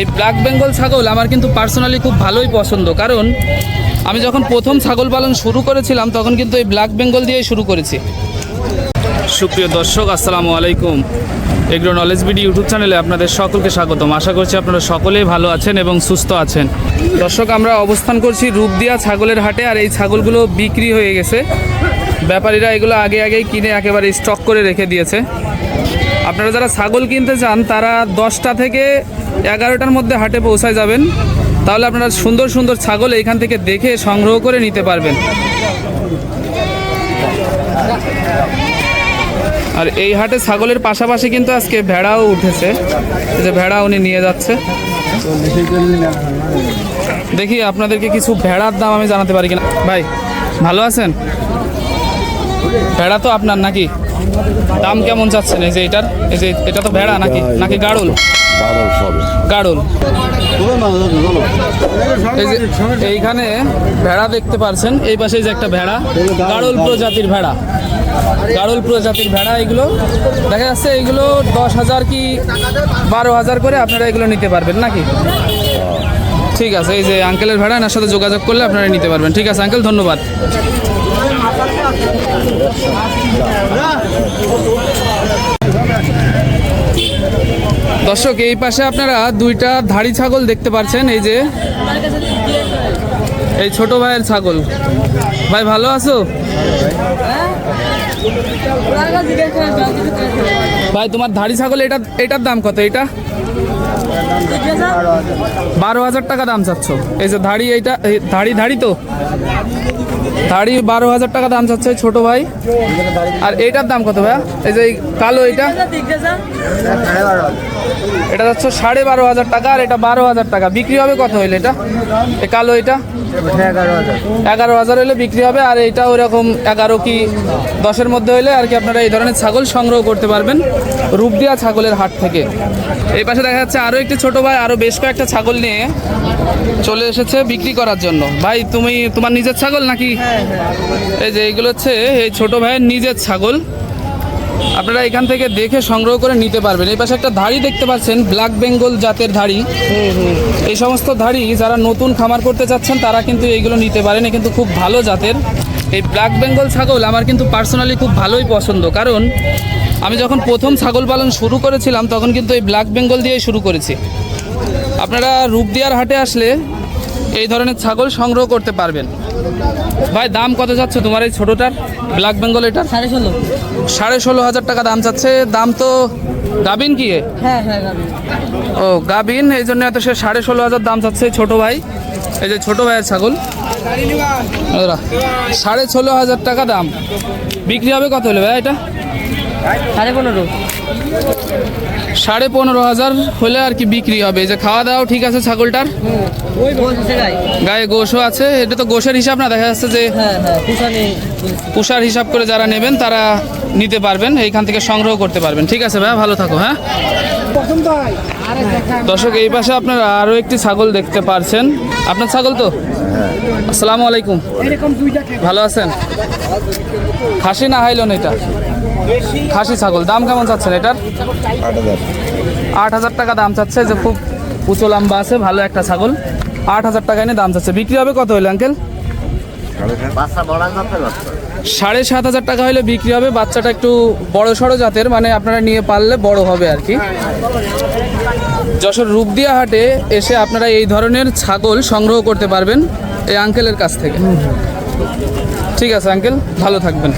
এই ব্ল্যাক বেঙ্গল ছাগল আমার কিন্তু পার্সোনালি খুব ভালোই পছন্দ, কারণ আমি যখন প্রথম ছাগল পালন শুরু করেছিলাম, তখন কিন্তু এই ব্ল্যাক বেঙ্গল দিয়েই শুরু করেছি। সুপ্রিয় দর্শক, আসসালামু আলাইকুম। এগ্রো নলেজ বিডি ইউটিউব চ্যানেলে আপনাদের সকলকে স্বাগতম। আশা করছি আপনারা সকলেই ভালো আছেন এবং সুস্থ আছেন। দর্শক, আমরা অবস্থান করছি রূপ রূপদিয়া ছাগলের হাটে, আর এই ছাগলগুলো বিক্রি হয়ে গেছে। ব্যাপারীরা এগুলো আগে আগেই কিনে একেবারে স্টক করে রেখে দিয়েছে। আপনারা যারা ছাগল কিনতে চান, তারা দশটা থেকে এগারোটার মধ্যে হাটে পৌঁছায় যাবেন। তাহলে আপনারা সুন্দর সুন্দর ছাগল এইখান থেকে দেখে সংগ্রহ করে নিতে পারবেন। আর এই হাটে ছাগলের পাশাপাশি কিন্তু আজকে ভেড়াও উঠেছে। যে ভেড়া উনি নিয়ে যাচ্ছে। দেখি আপনাদেরকে কিছু ভেড়ার দাম আমি জানাতে পারি কিনা। ভাই, ভালো আছেন? ভেড়া তো আপনার নাকি? দাম কেমন চাচ্ছেন? এই যে এটার? এই যে এটা তো ভেড়া নাকি? নাকি গাড়ুল? গাড়ুল এই যে এইখানে ভেড়া দেখতে পারছেন এই পাশে যে একটা ভেড়া গাড়ল প্রজাতির ভেড়া। গাড়ল প্রজাতির ভেড়া এগুলো দেখা যাচ্ছে এগুলো দশ হাজার কি বারো হাজার করে আপনারা এগুলো নিতে পারবেন নাকি? ঠিক আছে এই যে আঙ্কেলের ভেড়া এনার সাথে যোগাযোগ করলে আপনারা নিতে পারবেন। ঠিক আছে আঙ্কেল ধন্যবাদ। দর্শক, এই পাশে আপনারা দুইটা ধাড়ি ছাগল দেখতে পাচ্ছেন, এই যে এই ছোট ভাইয়ের ছাগল। ভাই, ভালো আছো? ভাই, তোমার ধাড়ি ছাগল এটা এটার দাম কত? এটা? বারো হাজার টাকা দাম চাচ্ছ। এই যে ধাড়ি এইটা এই ধাড়ি ধাড়ি তো? ধাড়ি বারো হাজার টাকা দাম চাচ্ছে ছোট ভাই। আর এইটার দাম কত ভাইয়া? এই যে কালো এটা এটা যাচ্ছে সাড়ে বারো হাজার টাকা, আর এটা বারো হাজার টাকা। বিক্রি হবে কত হইলে এটা? এই কালো এটা এগারো হাজার হলে বিক্রি হবে, আর এটা ওরকম এগারো কি দশের মধ্যে হলে আর কি আপনারা এই ধরনের ছাগল সংগ্রহ করতে পারবেন। রূপদিয়া ছাগলের হাট থেকে। এই পাশে দেখা যাচ্ছে আরও একটি ছোট ভাই আরও বেশ কয়েকটা ছাগল নিয়ে চলে এসেছে বিক্রি করার জন্য। ভাই তুমি তোমার নিজের ছাগল নাকি? এই যে এইগুলো হচ্ছে এই ছোট ভাইয়ের নিজের ছাগল। আপনারা এখান থেকে দেখে সংগ্রহ করে নিতে পারবেন। এই পাশে একটা ধাড়ি দেখতে পাচ্ছেন ব্ল্যাক বেঙ্গল জাতের ধাড়ি। এই সমস্ত ধাড়ি যারা নতুন খামার করতে চাচ্ছেন তারা কিন্তু এইগুলো নিতে পারেন। কিন্তু খুব ভালো জাতের। এই ব্ল্যাক বেঙ্গল ছাগল আমার কিন্তু পার্সোনালি খুব ভালোই পছন্দ। কারণ আমি যখন প্রথম ছাগল পালন শুরু করেছিলাম তখন কিন্তু এই ব্ল্যাক বেঙ্গল দিয়েই শুরু করেছি। আপনারা রূপদিয়ার হাটে আসলে এই ধরনের ছাগল সংগ্রহ করতে পারবেন। ভাই দাম কত যাচ্ছে তোমার এই ছোটোটার? ব্ল্যাক বেঙ্গল এটার? সাড়ে ষোলো। সাড়ে ষোলো হাজার টাকা দাম চাচ্ছে। দাম তো গাবিন কি? হ্যাঁ হ্যাঁ ও গাবিন এই জন্য এত সে সাড়ে ষোলো হাজার দাম চাচ্ছে ছোট ভাই। এই যে ছোট ভাইয়ের ছাগল। সাড়ে ষোলো হাজার টাকা দাম। বিক্রি হবে কত হলো ভাই এটা? সাড়ে পনেরো। হাজার হলে আর কি বিক্রি হবে। যে খাওয়া দাওয়া ঠিক আছে ছাগলটার। গায়ে গোশও আছে। এটা তো গোশের হিসাব না, দেখা যাচ্ছে যে পুষার হিসাব করে যারা নেবেন তারা নিতে পারবেন, এইখান থেকে সংগ্রহ করতে পারবেন। ঠিক আছে ভাইয়া, ভালো থাকো হ্যাঁ? দর্শক, এই পাশে আপনারা আরও একটি ছাগল দেখতে পারছেন। আপনার ছাগল তো? আসসালামু আলাইকুম। ভালো আছেন? খাসি না হাইলন এটা? খাসি ছাগল দাম কেমন চাচ্ছেন এটার? আট হাজার। টাকা দাম চাচ্ছে যে খুব উঁচু লম্বা আছে ভালো একটা ছাগল। আট হাজার টাকা এনে দাম চাচ্ছে। বিক্রি হবে কত হইল আঙ্কেল? সাড়ে সাত হাজার টাকা হলে বিক্রি হবে বাচ্চাটা একটু বড় সড়ো জাতের মানে আপনারা নিয়ে পারলে বড় হবে আর কি। যশোর রূপদিয়া হাটে এসে আপনারা এই ধরনের ছাগল সংগ্রহ করতে পারবেন এই আঙ্কেলের কাছ থেকে। ঠিক আছে আঙ্কেল ভালো থাকবেন।